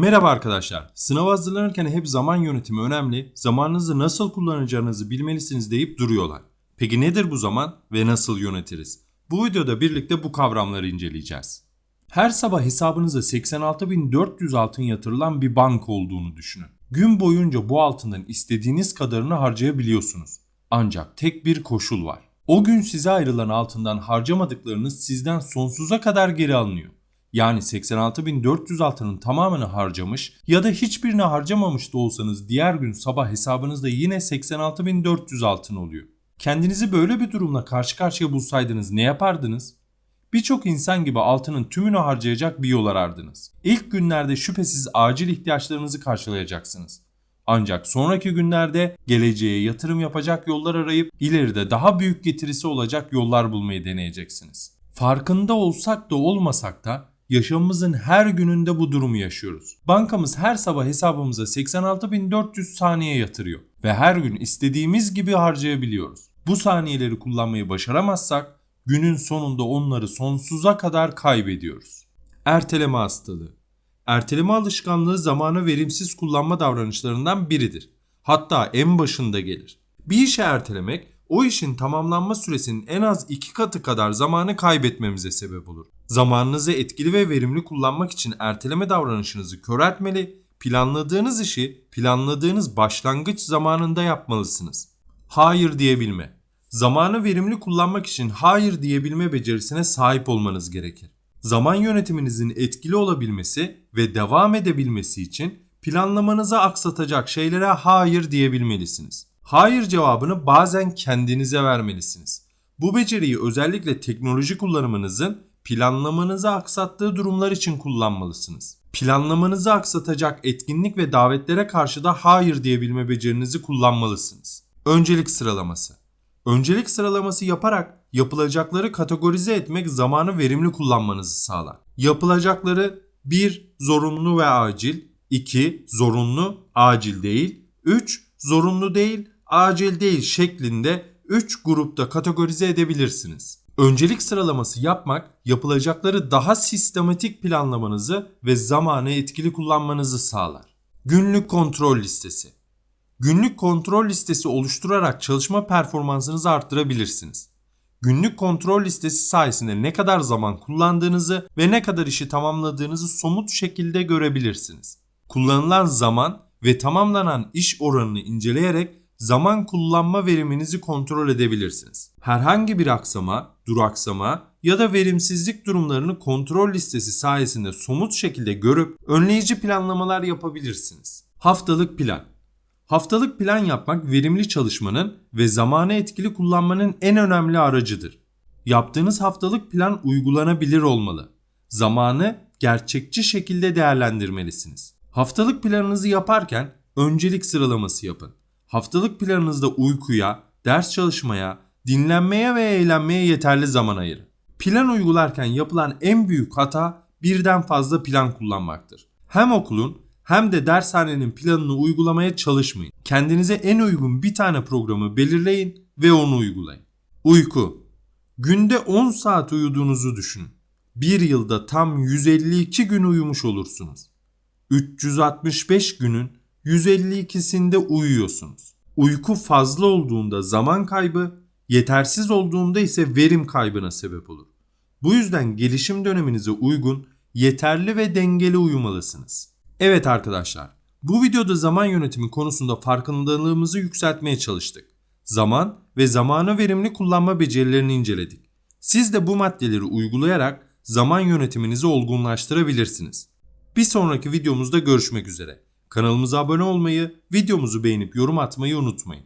Merhaba arkadaşlar. Sınav hazırlanırken hep zaman yönetimi önemli, zamanınızı nasıl kullanacağınızı bilmelisiniz deyip duruyorlar. Peki nedir bu zaman ve nasıl yönetiriz? Bu videoda birlikte bu kavramları inceleyeceğiz. Her sabah hesabınıza 86.400 altın yatırılan bir bank olduğunu düşünün. Gün boyunca bu altından istediğiniz kadarını harcayabiliyorsunuz. Ancak tek bir koşul var. O gün size ayrılan altından harcamadıklarınız sizden sonsuza kadar geri alınıyor. Yani 86.400 altının tamamını harcamış ya da hiçbirini harcamamış da olsanız diğer gün sabah hesabınızda yine 86.400 altın oluyor. Kendinizi böyle bir durumla karşı karşıya bulsaydınız ne yapardınız? Birçok insan gibi altının tümünü harcayacak bir yol arardınız. İlk günlerde şüphesiz acil ihtiyaçlarınızı karşılayacaksınız. Ancak sonraki günlerde geleceğe yatırım yapacak yollar arayıp ileride daha büyük getirisi olacak yollar bulmayı deneyeceksiniz. Farkında olsak da olmasak da yaşamımızın her gününde bu durumu yaşıyoruz. Bankamız her sabah hesabımıza 86.400 saniye yatırıyor ve her gün istediğimiz gibi harcayabiliyoruz. Bu saniyeleri kullanmayı başaramazsak günün sonunda onları sonsuza kadar kaybediyoruz. Erteleme hastalığı. Erteleme alışkanlığı zamanı verimsiz kullanma davranışlarından biridir. Hatta en başında gelir. Bir işi ertelemek o işin tamamlanma süresinin en az iki katı kadar zamanı kaybetmemize sebep olur. Zamanınızı etkili ve verimli kullanmak için erteleme davranışınızı köreltmeli, planladığınız işi planladığınız başlangıç zamanında yapmalısınız. Hayır diyebilme. Zamanı verimli kullanmak için hayır diyebilme becerisine sahip olmanız gerekir. Zaman yönetiminizin etkili olabilmesi ve devam edebilmesi için planlamanızı aksatacak şeylere hayır diyebilmelisiniz. Hayır cevabını bazen kendinize vermelisiniz. Bu beceriyi özellikle teknoloji kullanımınızın planlamanızı aksattığı durumlar için kullanmalısınız. Planlamanızı aksatacak etkinlik ve davetlere karşı da hayır diyebilme becerinizi kullanmalısınız. Öncelik sıralaması. Öncelik sıralaması yaparak yapılacakları kategorize etmek zamanı verimli kullanmanızı sağlar. Yapılacakları 1. Zorunlu ve acil 2. Zorunlu, acil değil 3. Zorunlu değil, acil değil şeklinde 3 grupta kategorize edebilirsiniz. Öncelik sıralaması yapmak yapılacakları daha sistematik planlamanızı ve zamanı etkili kullanmanızı sağlar. Günlük kontrol listesi. Günlük kontrol listesi oluşturarak çalışma performansınızı arttırabilirsiniz. Günlük kontrol listesi sayesinde ne kadar zaman kullandığınızı ve ne kadar işi tamamladığınızı somut şekilde görebilirsiniz. Kullanılan zaman ve tamamlanan iş oranını inceleyerek zaman kullanma veriminizi kontrol edebilirsiniz. Herhangi bir aksama, duraksama ya da verimsizlik durumlarını kontrol listesi sayesinde somut şekilde görüp önleyici planlamalar yapabilirsiniz. Haftalık plan Haftalık plan yapmak verimli çalışmanın ve zamanı etkili kullanmanın en önemli aracıdır. Yaptığınız haftalık plan uygulanabilir olmalı. Zamanı gerçekçi şekilde değerlendirmelisiniz. Haftalık planınızı yaparken öncelik sıralaması yapın. Haftalık planınızda uykuya, ders çalışmaya, dinlenmeye ve eğlenmeye yeterli zaman ayırın. Plan uygularken yapılan en büyük hata birden fazla plan kullanmaktır. Hem okulun hem de dershanenin planını uygulamaya çalışmayın. Kendinize en uygun bir tane programı belirleyin ve onu uygulayın. Uyku. Günde 10 saat uyuduğunuzu düşünün. Bir yılda tam 152 gün uyumuş olursunuz. 365 günün 152'sinde uyuyorsunuz. Uyku fazla olduğunda zaman kaybı, yetersiz olduğunda ise verim kaybına sebep olur. Bu yüzden gelişim döneminize uygun, yeterli ve dengeli uyumalısınız. Evet arkadaşlar, bu videoda zaman yönetimi konusunda farkındalığımızı yükseltmeye çalıştık. Zaman ve zamanı verimli kullanma becerilerini inceledik. Siz de bu maddeleri uygulayarak zaman yönetiminizi olgunlaştırabilirsiniz. Bir sonraki videomuzda görüşmek üzere. Kanalımıza abone olmayı, videomuzu beğenip yorum atmayı unutmayın.